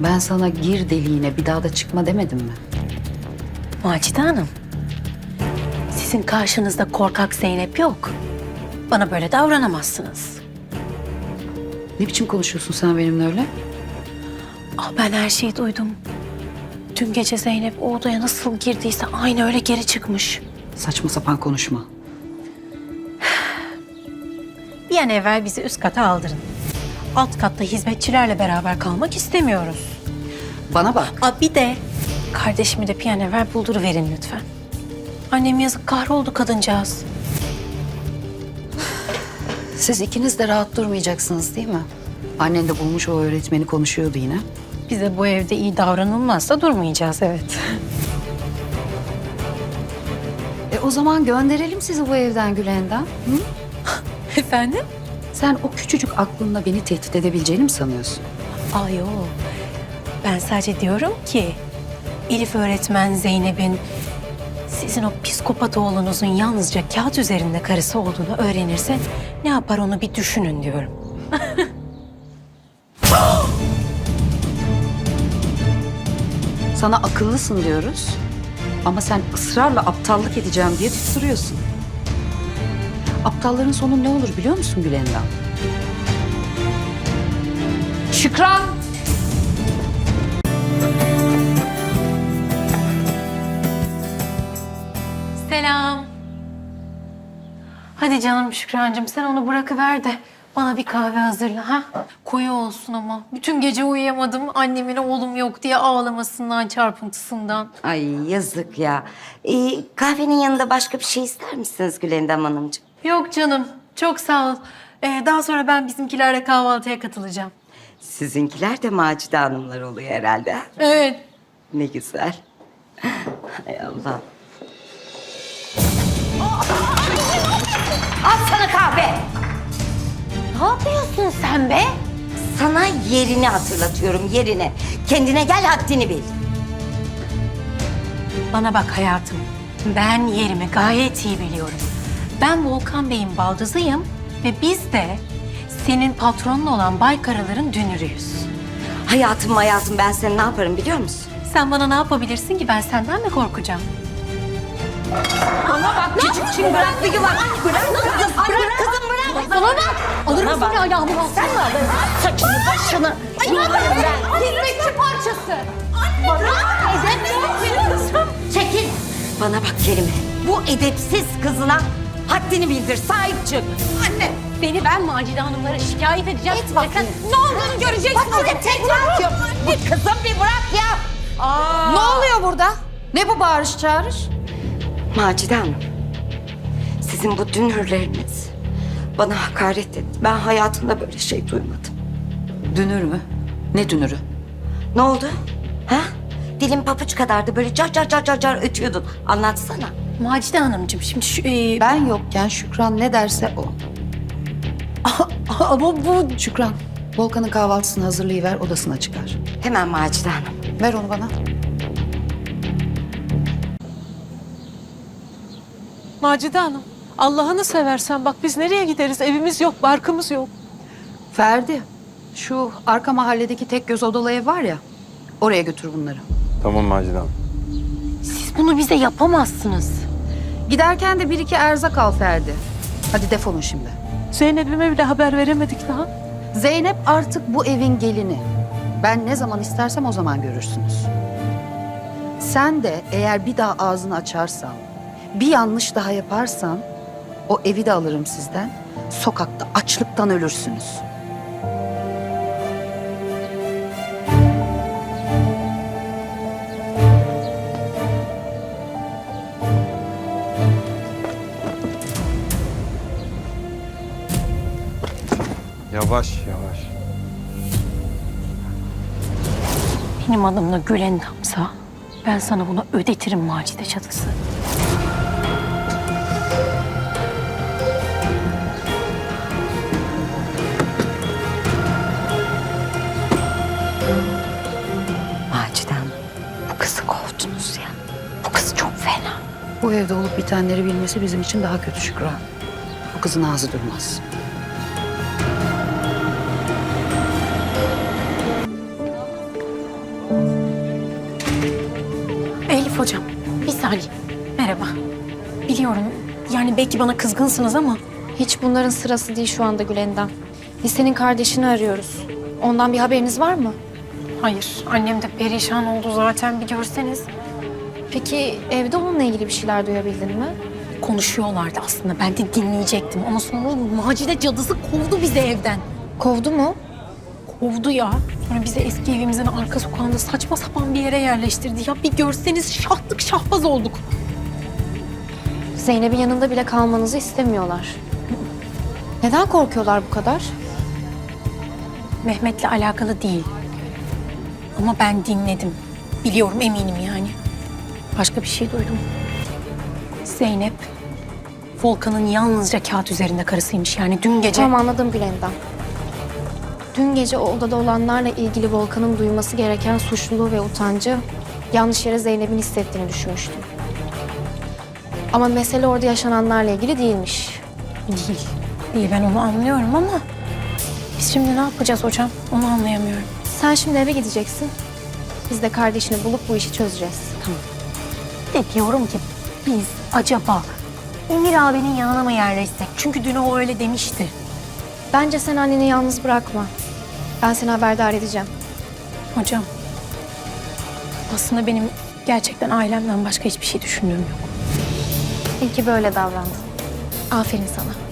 Ben sana gir deliğine bir daha da çıkma demedim mi? Macide Hanım. Sizin karşınızda korkak Zeynep yok. Bana böyle davranamazsınız. Ne biçim konuşuyorsun sen benimle öyle? Ah ben her şeyi duydum. Dün gece Zeynep o odaya nasıl girdiyse aynı öyle geri çıkmış. Saçma sapan konuşma. Bir an evvel bizi üst kata aldırın. Alt katta hizmetçilerle beraber kalmak istemiyoruz. Bana bak. Aa, bir de kardeşimi de bir an evvel bulduruverin lütfen. Annem yazık kahroldu kadıncağız. Siz ikiniz de rahat durmayacaksınız değil mi? Annen de bulmuş o öğretmeni konuşuyordu yine. Bize bu evde iyi davranılmazsa durmayacağız evet. E o zaman gönderelim sizi bu evden Gülendam. Hı? Efendim? Sen o küçücük aklınla beni tehdit edebileceğini mi sanıyorsun? Aa yok. Ben sadece diyorum ki Elif öğretmen Zeynep'in sizin o psikopat oğlunuzun yalnızca kağıt üzerinde karısı olduğunu öğrenirse ne yapar onu bir düşünün diyorum. Sana akıllısın diyoruz. Ama sen ısrarla aptallık edeceğim diye tutturuyorsun. Aptalların sonu ne olur biliyor musun Gülendam? Şükran! Selam. Hadi canım Şükrancığım sen onu bırakıver de bana bir kahve hazırla ha. Koyu olsun ama. Bütün gece uyuyamadım annemin oğlum yok diye ağlamasından çarpıntısından. Ay yazık ya. Ee, kahvenin yanında başka bir şey ister misiniz Gülendam Hanımcığım? Yok canım çok sağ ol. Ee, daha sonra ben bizimkilerle kahvaltıya katılacağım. Sizinkiler de Macide Hanımlar oluyor herhalde. ha? Evet. Ne güzel. Hay Allah. Al sana kahve. Ne yapıyorsun sen be? Sana yerini hatırlatıyorum, yerini. Kendine gel, haddini bil. Bana bak hayatım. Ben yerimi gayet iyi biliyorum. Ben Volkan Bey'in baldızıyım ve biz de senin patronun olan Bay Karalar'ın dünürüyüz. Hayatım hayatım ben seni ne yaparım biliyor musun? Sen bana ne yapabilirsin ki ben senden mi korkacağım? Küçük çin bırak bir yuva. Bırak kızım, bırak kızım bırak. Bana bak! Alır mısın ayağımı alsana? Saçını başını. Yuvarım ben. Hizmetçi parçası! Bana edep Çekil. Bana bak Kerime. Bu edepsiz kızına haddini bildir, sahip çık. Anne. Beni ben Macide Hanımlara şikayet edeceğim. Bakın ne olduğunu göreceksin. Bak de tekrar yok. Bu kızım bir bırak ya. Ne oluyor burada? Ne bu bağırış çağırış? Macide Hanım. Sizin bu dünürleriniz bana hakaret etti. Ben hayatımda böyle şey duymadım. Dünür mü? Ne dünürü? Ne oldu? Ha? Dilin papuç kadardı böyle car car car car car ötüyordun. Anlatsana. Macide Hanımcığım şimdi şu... e, Ben yokken Şükran ne derse o. ama bu... Şükran, Volkan'ın kahvaltısını hazırlayıver odasına çıkar. Hemen Macide Hanım. Ver onu bana. Macide Hanım, Allah'ını seversen bak biz nereye gideriz? Evimiz yok, barkımız yok. Ferdi, şu arka mahalledeki tek göz odalı ev var ya, oraya götür bunları. Tamam Macide Hanım. Siz bunu bize yapamazsınız. Giderken de bir iki erzak al Ferdi. Hadi defolun şimdi. Zeynep'ime bile haber veremedik daha. Zeynep artık bu evin gelini. Ben ne zaman istersem o zaman görürsünüz. Sen de eğer bir daha ağzını açarsan, bir yanlış daha yaparsan o evi de alırım sizden. Sokakta açlıktan ölürsünüz. Yavaş yavaş. Benim adımla Gülendam'sa ben sana bunu ödetirim Macide çatısı. Macide Hanım. Bu kızı kovdunuz ya. Bu kız çok fena. Bu evde olup bitenleri bilmesi bizim için daha kötü Şükran. Bu kızın ağzı durmaz. Biliyorum. Yani belki bana kızgınsınız ama Hiç bunların sırası değil şu anda Gülendam. Biz senin kardeşini arıyoruz. Ondan bir haberiniz var mı? hayır. Annem de perişan oldu zaten bir görseniz. Peki evde onunla ilgili bir şeyler duyabildin mi? Konuşuyorlardı aslında. Ben de dinleyecektim ama sonra Macide cadısı kovdu bizi evden. Kovdu mu? Kovdu ya. Sonra bizi eski evimizin arka sokağında saçma sapan bir yere yerleştirdi. Ya bir görseniz şahlık şahbaz olduk. Zeynep'in yanında bile kalmanızı istemiyorlar. Neden korkuyorlar bu kadar? Mehmet'le alakalı değil. Ama ben dinledim. Biliyorum eminim yani. Başka bir şey duydum. Zeynep, Volkan'ın yalnızca kağıt üzerinde karısıymış. Yani dün gece... Tamam anladım Gülendam. Dün gece o odada olanlarla ilgili Volkan'ın duyması gereken suçluluğu ve utancı yanlış yere Zeynep'in hissettiğini düşünmüştüm. Ama mesele orada yaşananlarla ilgili değilmiş. Değil. Değil ben onu anlıyorum ama... Biz şimdi ne yapacağız hocam? Onu anlayamıyorum. Sen şimdi eve gideceksin. Biz de kardeşini bulup bu işi çözeceğiz. De diyorum ki biz acaba Emir abinin yanına mı yerleşsek? Çünkü dün o öyle demişti. Bence sen anneni yalnız bırakma. Ben seni haberdar edeceğim. Hocam, aslında benim gerçekten ailemden başka hiçbir şey düşündüğüm yok. İyi ki böyle davrandın. Aferin sana.